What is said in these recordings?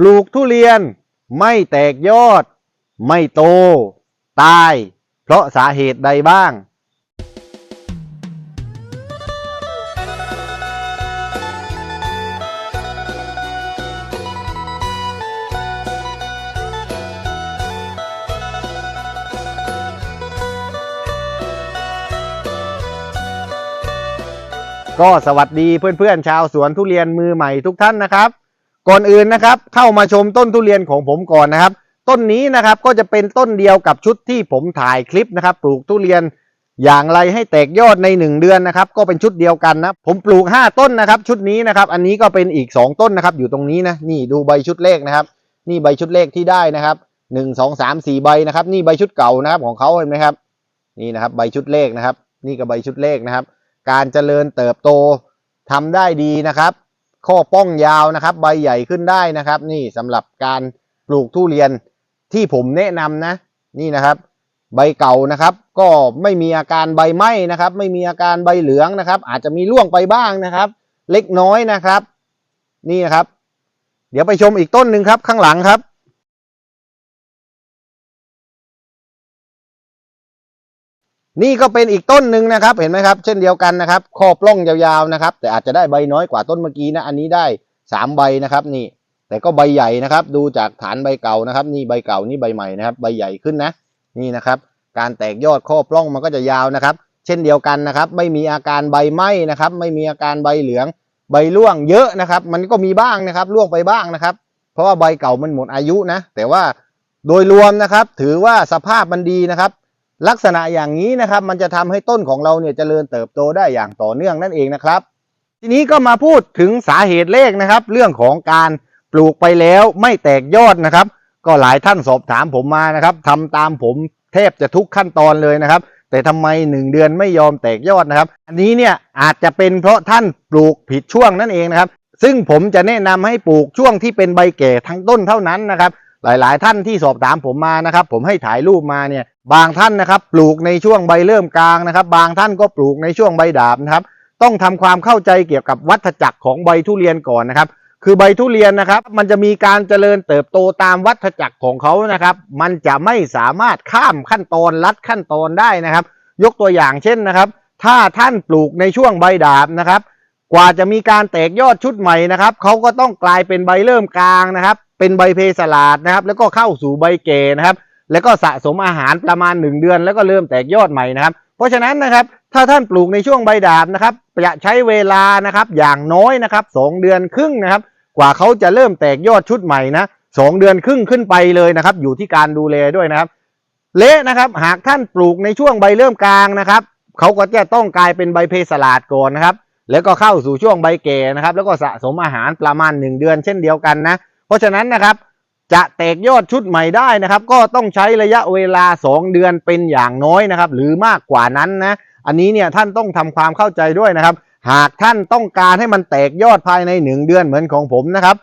ปลูกทุเรียนไม่แตกยอด ไม่โต ตาย เพราะสาเหตุใดบ้าง ก็สวัสดีเพื่อนๆชาวสวนทุเรียนมือใหม่ทุกท่านนะครับ ก่อนอื่นนะครับเข้ามาชมต้นทุเรียนของผมก่อนนะครับ ต้นนี้นะครับก็จะเป็นต้นเดียวกับชุดที่ผมถ่ายคลิปนะครับ ปลูกทุเรียนอย่างไรให้แตกยอดในหนึ่งเดือนนะครับ ก็เป็นชุดเดียวกันนะผมปลูก 5 ต้นนะครับ ชุดนี้นะครับ อันนี้ก็เป็นอีก 2 ต้นนะครับ อยู่ตรงนี้นะนี่ดูใบชุดเลขนะครับ นี่ใบชุดเลขที่ได้นะครับหนึ่งสองสามสี่ใบนะครับ นี่ใบชุดเก่านะครับของเขาเห็นไหมครับ นี่นะครับใบชุดเลขนะครับ นี่ก็ใบชุดเลขนะครับ การเจริญเติบโตทำได้ดีนะครับ ข้อป้องยาวนะครับ ใบใหญ่ขึ้นได้นะครับ นี่สำหรับการปลูกทุเรียนที่ผมแนะนำนะ นี่นะครับ ใบเก่านะครับ ก็ไม่มีอาการใบไหม้นะครับ ไม่มีอาการใบเหลืองนะครับ อาจจะมีร่วงไปบ้างนะครับ เล็กน้อยนะครับ นี่นะครับ เดี๋ยวไปชมอีกต้นหนึ่งครับข้างหลังครับ นี่ก็เป็นอีกต้นหนึ่งนะครับ เห็นไหมครับ เช่นเดียวกันนะครับ ขอปล้องยาวๆนะครับ แต่อาจจะได้ใบน้อยกว่าต้นเมื่อกี้นะ อันนี้ได้สามใบนะครับ นี่ แต่ก็ใบใหญ่นะครับ ดูจากฐานใบเก่านะครับ นี่ใบเก่านี่ใบใหม่นะครับ ใบใหญ่ขึ้นนะ นี่นะครับ การแตกยอดขอปล้องมันก็จะยาวนะครับ เช่นเดียวกันนะครับ ไม่มีอาการใบไหม้นะครับ ไม่มีอาการใบเหลือง ใบร่วงเยอะนะครับ มันก็มีบ้างนะครับร่วงไปบ้างนะครับ เพราะว่าใบเก่ามันหมดอายุนะ แต่ว่าโดยรวมนะครับ ถือว่าสภาพมันดีนะครับ ลักษณะอย่างนี้นะครับ มันจะทำให้ต้นของเราเนี่ยเจริญเติบโตได้อย่างต่อเนื่องนั่นเองนะครับ ทีนี้ก็มาพูดถึงสาเหตุเลขนะครับ เรื่องของการปลูกไปแล้วไม่แตกยอดนะครับ ก็หลายท่านสอบถามผมมานะครับทำตามผมแทบจะทุกขั้นตอนเลยนะครับ แต่ทำไมหนึ่งเดือนไม่ยอมแตกยอดนะครับ อันนี้เนี่ยอาจจะเป็นเพราะท่านปลูกผิดช่วงนั่นเองนะครับ ซึ่งผมจะแนะนำให้ปลูกช่วงที่เป็นใบแก่ทั้งต้นเท่านั้นนะครับหลาย ๆ ท่านที่สอบถามผมมานะครับ ผมให้ถ่ายรูปมาเนี่ย บางท่านนะครับปลูกในช่วงใบเริ่มกลางนะครับ บางท่านก็ปลูกในช่วงใบดาบนะครับ ต้องทำความเข้าใจเกี่ยวกับวัฏจักรของใบทุเรียนก่อนนะครับ คือใบทุเรียนนะครับ มันจะมีการเจริญเติบโตตามวัฏจักรของเขานะครับ มันจะไม่สามารถข้ามขั้นตอนลัดขั้นตอนได้นะครับ ยกตัวอย่างเช่นนะครับ ถ้าท่านปลูกในช่วงใบดาบนะครับ กว่าจะมีการแตกยอดชุดใหม่นะครับเขาก็ต้องกลายเป็นใบเริ่มกลางนะครับ เป็นใบเพสลาดนะครับ แล้วก็เข้าสู่ใบเกนะครับ แล้วก็สะสมอาหารประมาณ 1 เดือน แล้วก็เริ่มแตกยอดใหม่นะครับ เพราะฉะนั้นนะครับถ้าท่านปลูกในช่วงใบดาบนะครับจะใช้เวลานะครับอย่างน้อยนะครับสองเดือนครึ่งนะครับ กว่าเขาจะเริ่มแตกยอดชุดใหม่นะสองเดือนครึ่งขึ้นไปเลยนะครับ อยู่ที่การดูแลด้วยนะครับเละนะครับหากท่านปลูกในช่วงใบเริ่มกลางนะครับเขาก็จะต้องกลายเป็นใบเพสลาดก่อนนะครับ แล้วก็เข้าสู่ช่วงใบแก่นะครับ แล้วก็สะสมอาหารประมาณ 1 เดือนเช่นเดียวกันนะ เพราะฉะนั้นนะครับ จะแตกยอดชุดใหม่ได้นะครับ ก็ต้องใช้ระยะเวลา 2 เดือนเป็นอย่างน้อยนะครับ หรือมากกว่านั้นนะ อันนี้เนี่ยท่านต้องทำความเข้าใจด้วยนะครับ หากท่านต้องการให้มันแตกยอดภายใน 1 เดือนเหมือนของผมนะครับ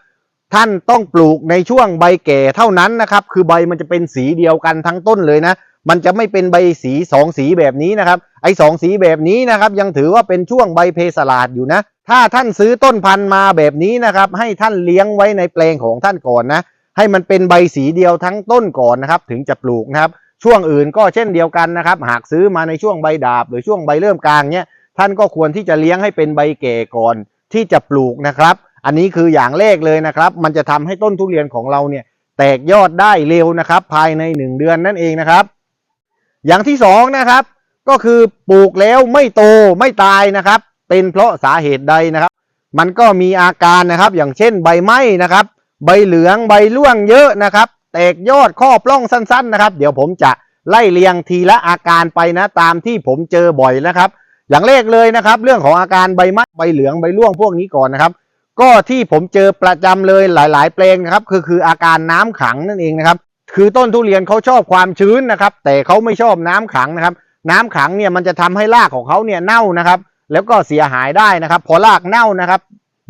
ท่านต้องปลูกในช่วงใบแก่เท่านั้นนะครับ คือใบมันจะเป็นสีเดียวกันทั้งต้นเลยนะ มันจะไม่เป็นใบสีสองสีแบบนี้นะครับ ไอ้สองสีแบบนี้นะครับ ยังถือว่าเป็นช่วงใบเพสลาดอยู่นะ ถ้าท่านซื้อต้นพันธุ์มาแบบนี้นะครับ ให้ท่านเลี้ยงไว้ในแปลงของท่านก่อนนะ ให้มันเป็นใบสีเดียวทั้งต้นก่อนนะครับ ถึงจะปลูกนะครับ ช่วงอื่นก็เช่นเดียวกันนะครับ หากซื้อมาในช่วงใบดาบ หรือช่วงใบเริ่มกลางเนี้ยท่านก็ควรที่จะเลี้ยงให้เป็นใบแก่ก่อนที่จะปลูกนะครับ อันนี้คืออย่างแรกเลยนะครับ มันจะทำให้ต้นทุเรียนของเราเนี่ยแตกยอดได้เร็วนะครับ ภายใน 1 เดือนนั่นเองนะครับ อย่างที่สองนะครับ ก็คือปลูกแล้วไม่โตไม่ตายนะครับ เป็นเพราะสาเหตุใดนะครับ มันก็มีอาการนะครับ อย่างเช่นใบไหม้นะครับ ใบเหลืองใบร่วงเยอะนะครับแตกยอดข้อปล้องสั้นๆนะครับ เดี๋ยวผมจะไล่เรียงทีละอาการไปนะตามที่ผมเจอบ่อยนะครับ อย่างแรกเลยนะครับ เรื่องของอาการใบไม้ใบเหลืองใบร่วงพวกนี้ก่อนนะครับ ก็ที่ผมเจอประจำเลยหลายๆแปลงนะครับ คือคืออาการน้ำขังนั่นเองนะครับ คือต้นทุเรียนเขาชอบความชื้นนะครับ แต่เขาไม่ชอบน้ำขังนะครับ น้ำขังเนี่ยมันจะทำให้รากของเขาเนี่ยเน่านะครับ แล้วก็เสียหายได้นะครับ พอรากเน่านะครับ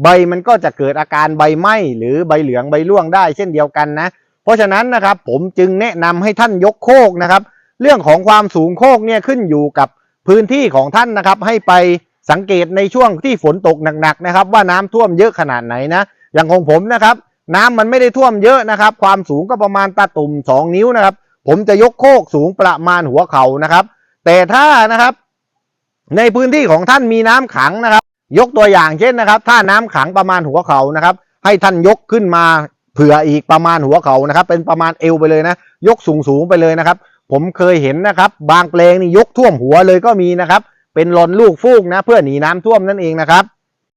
ใบมันก็จะเกิดอาการใบไหม้หรือใบเหลืองใบร่วงได้เช่นเดียวกันนะ เพราะฉะนั้นนะครับผมจึงแนะนำให้ท่านยกโคกนะครับ เรื่องของความสูงโคกเนี่ยขึ้นอยู่กับพื้นที่ของท่านนะครับ ให้ไปสังเกตในช่วงที่ฝนตกหนักๆนะครับ ว่าน้ำท่วมเยอะขนาดไหนนะ อย่างของผมนะครับ น้ำมันไม่ได้ท่วมเยอะนะครับ ความสูงก็ประมาณตาตุ่มสองนิ้วนะครับ ผมจะยกโคกสูงประมาณหัวเข่านะครับ แต่ถ้านะครับ ในพื้นที่ของท่านมีน้ำขังนะครับ ยกตัวอย่างเช่นนะครับ ถ้าน้ำขังประมาณหัวเข่านะครับ ให้ท่านยกขึ้นมาเผื่ออีกประมาณหัวเข่านะครับ เป็นประมาณเอวไปเลยนะ ยกสูงสูงไปเลยนะครับ ผมเคยเห็นนะครับ บางแปลงนี่ยกท่วมหัวเลยก็มีนะครับ เป็นหลอนลูกฟูกนะ เพื่อหนีน้ำท่วมนั่นเองนะครับ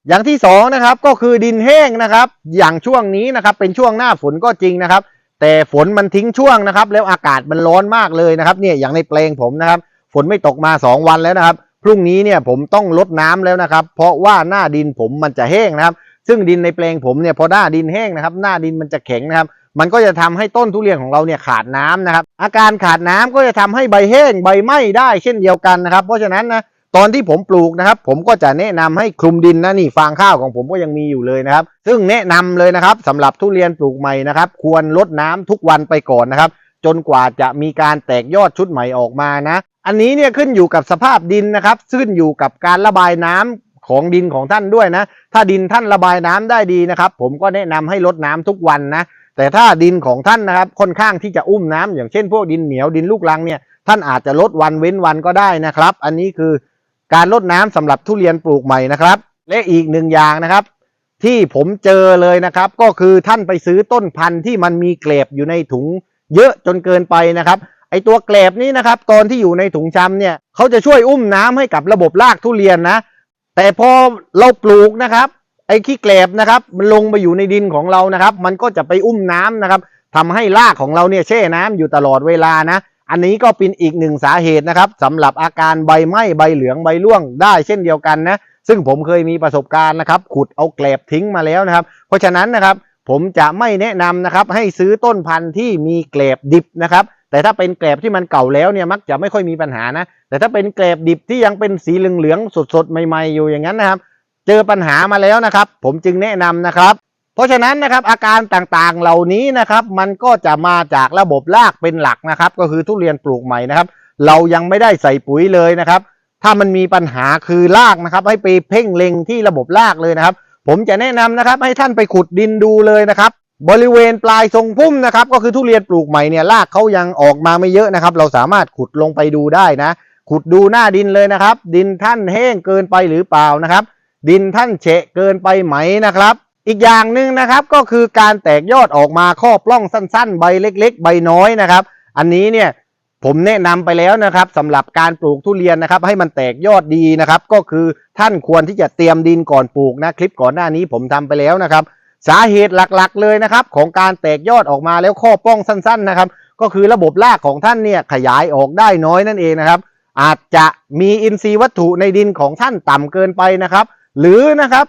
อย่างที่สองนะครับก็คือดินแห้งนะครับ อย่างช่วงนี้นะครับ เป็นช่วงหน้าฝนก็จริงนะครับ แต่ฝนมันทิ้งช่วงนะครับ แล้วอากาศมันร้อนมากเลยนะครับ เนี่ยอย่างในแปลงผมนะครับ ฝนไม่ตกมาสองวันแล้วนะครับ พรุ่งนี้เนี่ยผมต้องลดน้ำแล้วนะครับ เพราะว่าหน้าดินผมมันจะแห้งนะครับ ซึ่งดินในแปลงผมเนี่ยพอหน้าดินแห้งนะครับ หน้าดินมันจะแข็งนะครับ มันก็จะทำให้ต้นทุเรียนของเราเนี่ยขาดน้ำนะครับ อาการขาดน้ำก็จะทำให้ใบแห้งใบไหม้ได้เช่นเดียวกันนะครับ เพราะฉะนั้นนะตอนที่ผมปลูกนะครับ ผมก็จะแนะนำให้คลุมดินนะนี่ฟางข้าวของผมก็ยังมีอยู่เลยนะครับ ซึ่งแนะนำเลยนะครับสำหรับทุเรียนปลูกใหม่นะครับ ควรลดน้ำทุกวันไปก่อนนะครับ จนกว่าจะมีการแตกยอดชุดใหม่ออกมานะ อันนี้เนี่ยขึ้นอยู่กับสภาพดินนะครับ ขึ้นอยู่กับการระบายน้ำของดินของท่านด้วยนะ ถ้าดินท่านระบายน้ำได้ดีนะครับ ผมก็แนะนำให้ลดน้ำทุกวันนะ แต่ถ้าดินของท่านนะครับค่อนข้างที่จะอุ้มน้ำอย่างเช่นพวกดินเหนียวดินลูกรังเนี่ยท่านอาจจะลดวันเว้นวันก็ได้นะครับ อันนี้คือการลดน้ำสำหรับทุเรียนปลูกใหม่นะครับ และอีกหนึ่งอย่างนะครับ ที่ผมเจอเลยนะครับ ก็คือท่านไปซื้อต้นพันธุ์ที่มันมีเกล็บอยู่ในถุงเยอะจนเกินไปนะครับ ไอตัวเกลบนี้นะครับตอนที่อยู่ในถุงชำเนี่ยเขาจะช่วยอุ้มน้ำให้กับระบบรากทุเรียนนะ แต่พอเราปลูกนะครับ ไอขี้เกลบนะครับมันลงไปอยู่ในดินของเรานะครับ มันก็จะไปอุ้มน้ำนะครับทำให้รากของเราเนี่ยแช่น้ำอยู่ตลอดเวลานะ อันนี้ก็เป็นอีกหนึ่งสาเหตุนะครับสำหรับอาการใบไหม้ใบเหลืองใบร่วงได้เช่นเดียวกันนะซึ่งผมเคยมีประสบการณ์นะครับ ขุดเอาเกลบทิ้งมาแล้วนะครับ เพราะฉะนั้นนะครับผมจะไม่แนะนำนะครับให้ซื้อต้นพันธุ์ที่มีเกลบดิบนะครับ แต่ถ้าเป็นเกลบที่มันเก่าแล้วเนี่ยมักจะไม่ค่อยมีปัญหานะ แต่ถ้าเป็นเกลบดิบที่ยังเป็นสีเหลืองๆสดๆ ใหม่ๆ อยู่อย่างนั้นนะครับ เจอปัญหามาแล้วนะครับ ผมจึงแนะนำนะครับ เพราะฉะนั้นนะครับอาการต่างๆเหล่านี้นะครับ มันก็จะมาจากระบบรากเป็นหลักนะครับ ก็คือทุเรียนปลูกใหม่นะครับ เรายังไม่ได้ใส่ปุ๋ยเลยนะครับ ถ้ามันมีปัญหาคือรากนะครับ ให้ไปเพ่งเล็งที่ระบบรากเลยนะครับ ผมจะแนะนำนะครับ ให้ท่านไปขุดดินดูเลยนะครับ บริเวณปลายทรงพุ่มนะครับ ก็คือทุเรียนปลูกใหม่เนี่ยรากเขายังออกมาไม่เยอะนะครับ เราสามารถขุดลงไปดูได้นะ ขุดดูหน้าดินเลยนะครับ ดินท่านแห้งเกินไปหรือเปล่านะครับ ดินท่านเฉะเกินไปไหมนะครับ อีกอย่างหนึ่งนะครับก็คือการแตกยอดออกมาข้อปล้องสั้น ๆ ใบเล็ก ๆ ใบน้อยนะครับ อันนี้เนี่ยผมแนะนำไปแล้วนะครับสำหรับการปลูกทุเรียนนะครับ ให้มันแตกยอดดีนะครับ ก็คือท่านควรที่จะเตรียมดินก่อนปลูกนะคลิปก่อนหน้านี้ผมทำไปแล้วนะครับ สาเหตุหลักๆเลยนะครับ ของการแตกยอดออกมาแล้วข้อป้องสั้น ๆนะครับ ก็คือระบบรากของท่านเนี่ยขยายออกได้น้อยนั่นเองนะครับ อาจจะมีอินทรีย์วัตถุในดินของท่านต่ำเกินไปนะครับ หรือนะครับ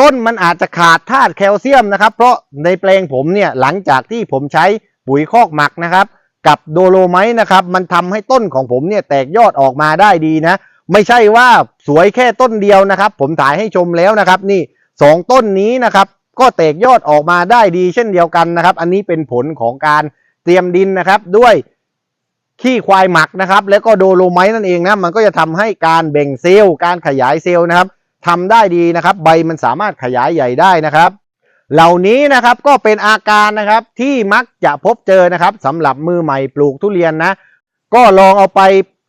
ต้นมันอาจจะขาดธาตุแคลเซียมนะครับ เพราะในแปลงผมเนี่ยหลังจากที่ผมใช้ปุ๋ยคอกหมักนะครับ กับโดโลไมต์นะครับ มันทำให้ต้นของผมเนี่ยแตกยอดออกมาได้ดีนะ ไม่ใช่ว่าสวยแค่ต้นเดียวนะครับ ผมถ่ายให้ชมแล้วนะครับ นี่สองต้นนี้นะครับ ก็แตกยอดออกมาได้ดีเช่นเดียวกันนะครับ อันนี้เป็นผลของการเตรียมดินนะครับด้วยขี้ควายหมักนะครับ แล้วก็โดโลไมต์นั่นเองนะมันก็จะทำให้การแบ่งเซลล์การขยายเซลล์นะครับทำได้ดีนะครับ ใบมันสามารถขยายใหญ่ได้นะครับ เหล่านี้นะครับก็เป็นอาการนะครับที่มักจะพบเจอนะครับสำหรับมือใหม่ปลูกทุเรียนนะ ก็ลองเอาไป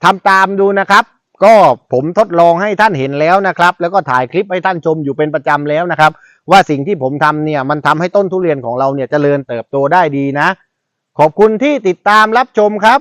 ทำตามดูนะครับ ก็ผมทดลองให้ท่านเห็นแล้วนะครับ แล้วก็ถ่ายคลิปให้ท่านชมอยู่เป็นประจำแล้วนะครับ ว่าสิ่งที่ผมทำเนี่ยมันทำให้ต้นทุเรียนของเราเนี่ยเจริญเติบโตได้ดีนะ ขอบคุณที่ติดตามรับชมครับ